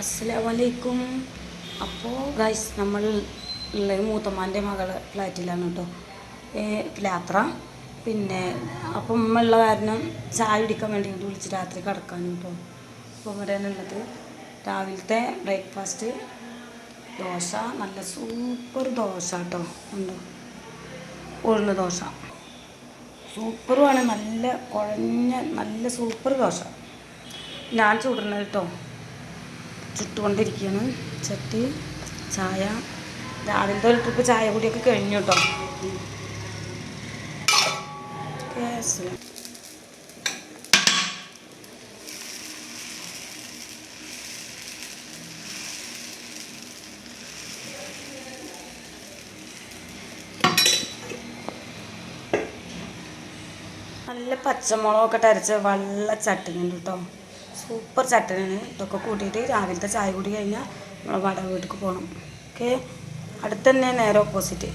അസ്സലാമലൈക്കും. അപ്പോൾ ഗൈസ് നമ്മൾ ഉള്ള മൂത്തമ്മാന്റെ മകളെ ഫ്ലാറ്റിലാണ് കേട്ടോ യാത്ര. പിന്നെ അപ്പം ഉമ്മ ഉള്ള കാരണം ചായ കുടിക്കാൻ വേണ്ടി ഇങ്ങോട്ട് വിളിച്ച് രാത്രി കിടക്കാനും കേട്ടോ അപ്പോൾ വരാനുള്ളത് രാവിലത്തെ ബ്രേക്ക്ഫാസ്റ്റ് ദോശ. നല്ല സൂപ്പർ ദോശ കേട്ടോ ഉണ്ടോ? ഉഴുന്ന ദോശ. സൂപ്പറുമാണ് നല്ല കുഴഞ്ഞ നല്ല സൂപ്പർ ദോശ. ഞാൻ ചൂടുന്നത് കേട്ടോ ചുട്ടുകൊണ്ടിരിക്കുകയാണ് ചട്ടി ചായ. രാവിലത്തെ ഒരു ട്രിപ്പ് ചായ കൂടിയൊക്കെ കഴിഞ്ഞു കേട്ടോ നല്ല പച്ചമുളകൊക്കെ അരച്ച വെള്ള ചട്ടിനുണ്ട് കേട്ടോ സൂപ്പർ ചട്ടനാണ്. ഇതൊക്കെ കൂട്ടിയിട്ട് രാവിലത്തെ ചായ കൂടി കഴിഞ്ഞാൽ നമ്മൾ വട വീട്ടിലേക്ക് പോകണം ഓക്കെ? അടുത്ത് തന്നെ നേരെ ഓപ്പോസിറ്റ്